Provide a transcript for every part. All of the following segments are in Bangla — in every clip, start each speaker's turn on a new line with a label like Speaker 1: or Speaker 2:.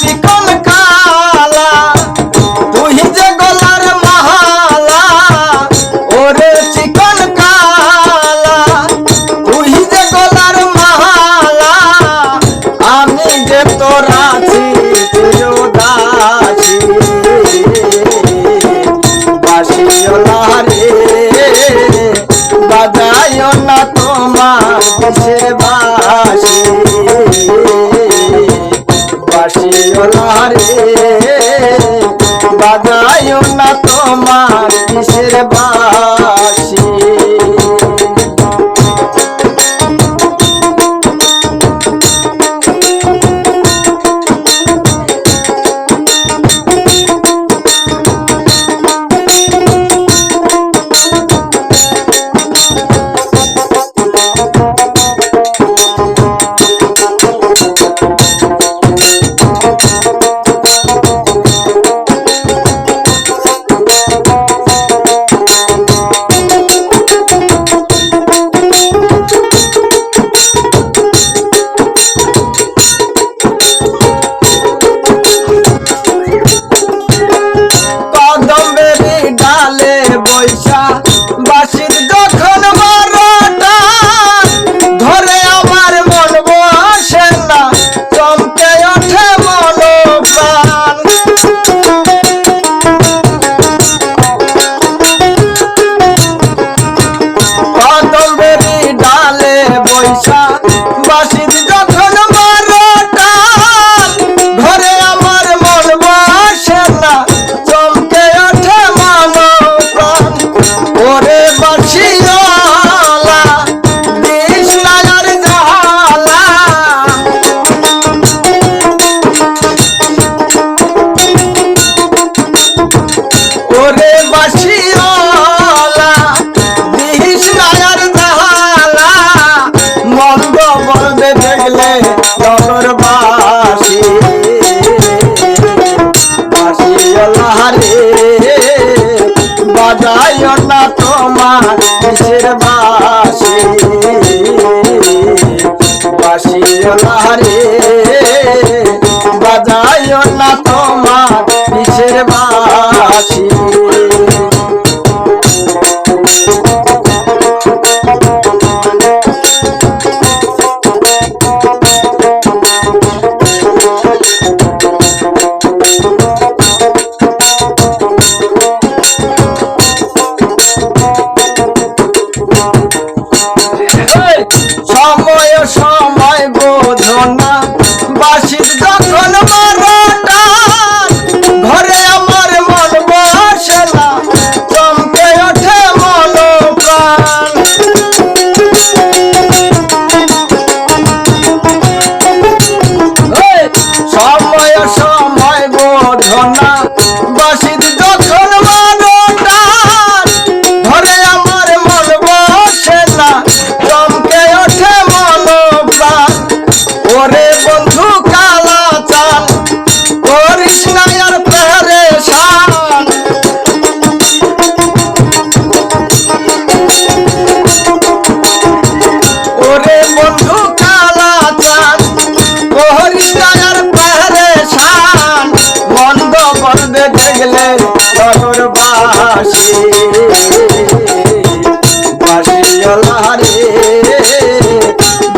Speaker 1: চিকন কালা তুই যে গলার মালা, ওরে চিকন কালা, তুই যে গলার মালা, আমি যে তোর আছি চিরদাসী বাসিওলা রে বাজায় না তোমার দেশের বাসি বাজায় না তোমার কিসের বাসি বাজায় না তোমার কিসের বাসি? বাসিওলা রে বাজায় না তোমার কিসের বাসি? বাসির যখন বারোটা ঘরে আমার মন বসে না চমকে ওঠে মন প্রাণ সময়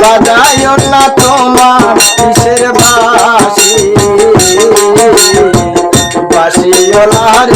Speaker 1: বাজায় না তোমার কিসের বাসি রে